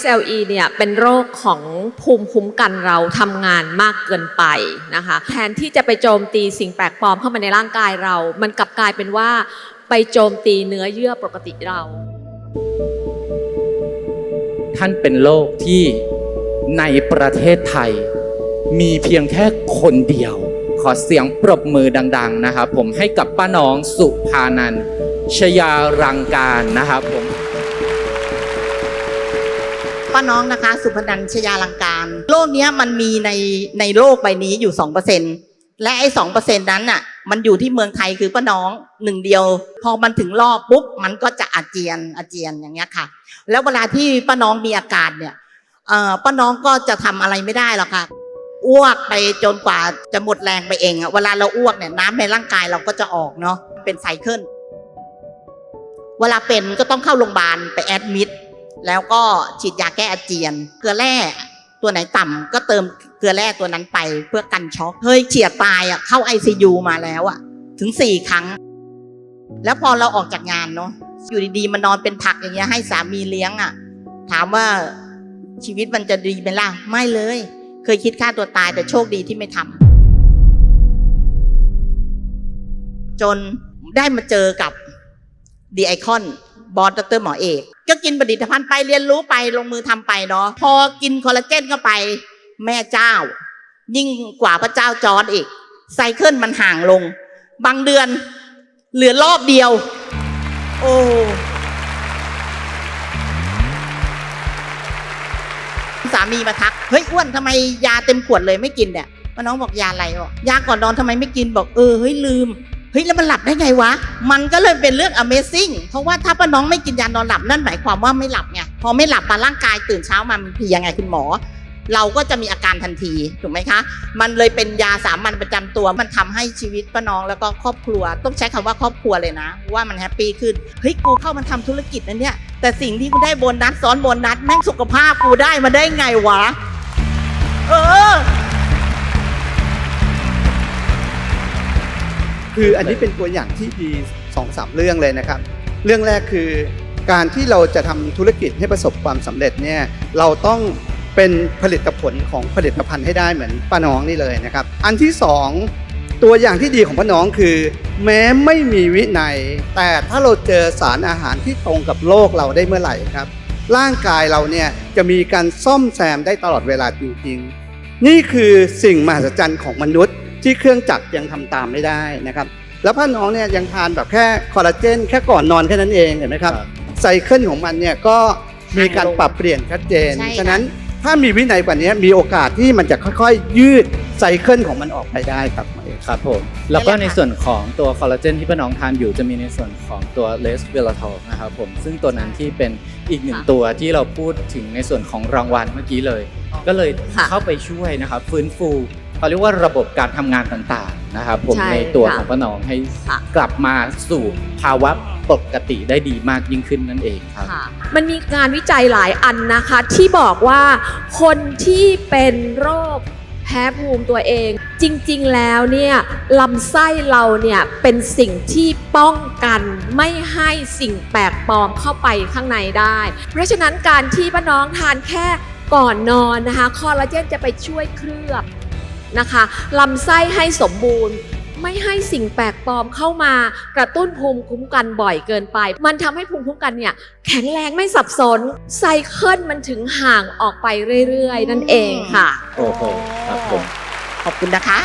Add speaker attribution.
Speaker 1: SLE เนี่ยเป็นโรคของภูมิคุ้มกันเราทำงานมากเกินไปนะคะแทนที่จะไปโจมตีสิ่งแปลกปลอมเข้ามาในร่างกายเรา มันกลับกลายเป็นว่าไปโจมตีเนื้อเยื่อปกติเรา
Speaker 2: ท่านเป็นโรคที่ในประเทศไทย มีเพียงแค่คนเดียว ขอเสียงปรบมือดัง ๆ นะครับผมให้กับป้าน้องสุภานันชยารังการนะครับผม
Speaker 3: ป้าน้องนะคะ สุพนันชยาลังการ โรคเนี้ยมันมีในในโลกใบนี้อยู่สองเปอร์เซ็นและไอ้สองเปอร์เซ็นนั้นน่ะ มันอยู่ที่เมืองไทยคือป้าน้องหนึ่งเดียว พอมันถึงรอบปุ๊บมันก็จะอาเจียนอาเจียนอย่างเงี้ยค่ะ แล้วเวลาที่ป้าน้องมีอาการเนี่ยเอ่อป้าน้องก็จะทำอะไรไม่ได้หรอกค่ะอ้วกไปจนกว่าจะหมดแรงไปเองอะเวลาเราอ้วกเนี่ยน้ำในร่างกายเราก็จะออกเนาะเป็นไซเคิลเวลาเป็นก็ต้องเข้าโรงพยาบาลไปแอดมิด แล้วก็ฉีดยาแก้อาเจียน เกลือแร่ตัวไหนต่ำก็เติมเกลือแร่ตัวนั้นไปเพื่อกันช็อกเฮ้ยเฉียดตายอะเข้าไอซียูมาแล้วอะ ถึงสี่ครั้ง แล้วพอเราออกจากงานเนาะอยู่ดีๆมานอนเป็นผักอย่างเงี้ยให้สามีเลี้ยงอะ ถามว่าชีวิตมันจะดีไหมล่ะไม่เลย เคยคิดฆ่าตัวตายแต่โชคดีที่ไม่ทำจนได้มาเจอกับดีไอคอนบอสดรหมอเอก ก็กินผลิตภัณฑ์ไปเรียนรู้ไปลงมือทำไปเนาะพอกินคอลลาเจนเข้าไปแม่เจ้า ยิ่งกว่าพระเจ้าจอร์ดอีกไซเคิลมันห่างลง บางเดือนเหลือรอบเดียว โอ้สามีมาทัก เฮ้ยอ้วนทำไมยาเต็มขวดเลยไม่กินเนี่ยน้องบอกยาอะไรบอกยาก่อนนอนทำไมไม่กินบอกเออเฮ้ยลืม เฮ้ยแล้วมันหลับได้ไงวะ มันก็เลยเป็นเรื่อง Amazing เพราะว่าถ้าป้าน้องไม่กินยานอนหลับนั่นหมายความว่าไม่หลับไงพอไม่หลับมาร่างกายตื่นเช้ามามันเพลียไงคุณหมอ เราก็จะมีอาการทันทีถูกไหมคะ มันเลยเป็นยาสามัญประจำตัว มันทำให้ชีวิตป้าน้องแล้วก็ครอบครัว ต้องใช้คำว่าครอบครัวเลยนะ ว่ามันแฮปปี้ขึ้นเฮ้ยกูเข้ามาทำธุรกิจนะเนี่ยแต่สิ่งที่กูได้โบนัสซ้อนโบนัสแม่งสุขภาพกูได้มาได้ไงวะ เออ
Speaker 4: คืออันนี้เป็นตัวอย่างที่ดีสองสามเรื่องเลยนะครับ เรื่องแรกคือการที่เราจะทำธุรกิจให้ประสบความสำเร็จเนี่ยเราต้องเป็นผลิตผลของผลิตภัณฑ์ให้ได้เหมือนป้าน้องนี่เลยนะครับ อันที่สองตัวอย่างที่ดีของป้าน้องคือ แม้ไม่มีวินัย แต่ถ้าเราเจอสารอาหารที่ตรงกับโลกเราได้เมื่อไหร่ครับ ร่างกายเราเนี่ยจะมีการซ่อมแซมได้ตลอดเวลาจริงๆ นี่คือสิ่งมหัศจรรย์ของมนุษย์ ที่เครื่องจักรยังทำตามไม่ได้นะครับ แล้วพ่อน้องเนี่ยยังทานแบบแค่คอลลาเจนแค่ก่อนนอนแค่นั้นเองเห็นไหมครับ
Speaker 2: ครับ
Speaker 4: ไซเคิลของมันเนี่ยก็มีการปรับเปลี่ยนชัดเจน
Speaker 3: ใช่ค่ะ
Speaker 4: ฉะนั้นถ้ามีวินัยกว่านี้มีโอกาสที่มันจะค่อยๆ ยืดไซเคิลของมันออกไปได้ครับหมอเอก
Speaker 2: ครับผมแล้วก็ในส่วนของตัวคอลลาเจนที่ป้าน้องทานอยู่จะมีในส่วนของตัวเลสเวลาทอลนะครับผมซึ่งตัวนั้นที่เป็นอีกหนึ่งตัวที่เราพูดถึงในส่วนของรางวัลเมื่อกี้เลย ก็เลย
Speaker 1: ค่ะ
Speaker 2: เข้าไปช่วยนะครับฟื้นฟู เขาเรียกว่าระบบการทำงานต่างๆนะครับผม
Speaker 1: ใช่
Speaker 2: ในตัว
Speaker 1: ค่ะ
Speaker 2: ของป้าน้องให้
Speaker 1: ค่ะ
Speaker 2: กลับมาสู่ภาวะปกติได้ดีมากยิ่งขึ้นนั่นเองครับ
Speaker 1: ค่ะมันมีงานวิจัยหลายอันนะคะ ที่บอกว่าคนที่เป็นโรคแพ้ภูมิตัวเอง จริงๆแล้วเนี่ยลำไส้เราเนี่ยเป็นสิ่งที่ป้องกันไม่ให้สิ่งแปลกปลอมเข้าไปข้างในได้ เพราะฉะนั้นการที่ป้าน้องทานแค่ก่อนนอนนะคะ คอลลาเจนจะไปช่วยเคลือบ นะคะลำไส้ให้สมบูรณ์ ไม่ให้สิ่งแปลกปลอมเข้ามากระตุ้นภูมิคุ้มกันบ่อยเกินไป มันทำให้ภูมิคุ้มกันเนี่ยแข็งแรงไม่สับสนไซเคิลมันถึงห่างออกไปเรื่อยๆ นั่นเองค่ะ
Speaker 2: โอ้โหครับผม
Speaker 3: ขอบคุณนะคะ